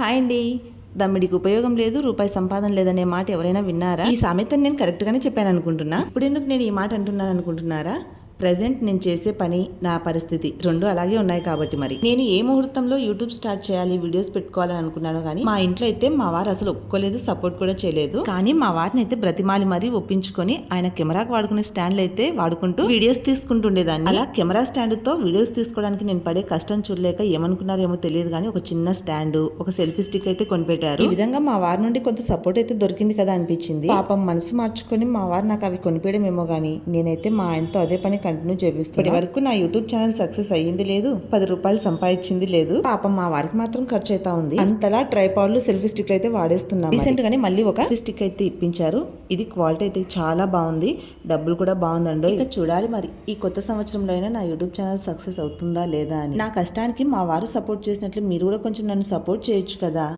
Hi అండి. దమ్మిడికి ఉపయోగం లేదు రూపాయి సంపాదన లేదనే మాట ఎవరైనా విన్నారా? ఈ సామెతను నేను కరెక్ట్గానే చెప్పాను అనుకుంటున్నా ఇప్పుడు ఎందుకు నేను ఈ మాట అంటున్నాను అనుకుంటున్నారా ప్రజెంట్ నేను చేసే పని నా పరిస్థితి. రెండు అలాగే ఉన్నాయి కాబట్టి మరి. నేను ఏ ముహూర్తంలో యూట్యూబ్ స్టార్ట్ చేయాలి వీడియోస్ పెట్టుకోవాలని అనుకున్నాను కానీ మా ఇంట్లో అయితే మా వారు అసలు ఒప్పుకోలేదు సపోర్ట్ కూడా చేయలేదు. కానీ మా వారిని అయితే బ్రతిమాలి మరీ ఒప్పించుకొని ఆయన కెమెరాకు వాడుకునే స్టాండ్లు అయితే వాడుకుంటూ వీడియోస్ తీసుకుంటుండేదాన్ని. అలా కెమెరా స్టాండ్తో వీడియోస్ తీసుకోవడానికి నేను పడే కష్టం చూడలేక ఏమనుకున్నారేమో తెలియదు కానీ ఒక చిన్న స్టాండ్ ఒక సెల్ఫీ స్టిక్ అయితే కొనిపెట్టారు. ఈ విధంగా మా వారి నుండి కొంత సపోర్ట్ అయితే దొరికింది కదా అనిపించింది. పాపం మనసు మార్చుకొని మా వారు నాకు అవి కొనిపేయడమేమో కానీ నేనైతే మా ఆయనతో అదే పని కంటిన్యూ చేపిస్తాను ఇప్పటి వరకు నా యూట్యూబ్ ఛానల్ సక్సెస్ అయ్యింది లేదు పది రూపాయలు సంపాదించింది లేదు. పాపం మా వారికి మాత్రం ఖర్చు అవుతా ఉంది. అంతలా ట్రైపాడ్లు సెల్ఫీ స్టిక్ అయితే వాడేస్తున్నాం రీసెంట్ గానే మళ్ళీ ఒక స్టిక్ అయితే ఇప్పించారు. ఇది క్వాలిటీ అయితే చాలా బాగుంది. డబ్బులు కూడా బాగుందండి. ఇక చూడాలి మరి ఈ కొత్త సంవత్సరంలో అయినా నా యూట్యూబ్ ఛానల్ సక్సెస్ అవుతుందా లేదా అని. నా కష్టానికి మా వారు సపోర్ట్ చేసినట్లు మీరు కూడా కొంచెం నన్ను సపోర్ట్ చేయొచ్చు కదా.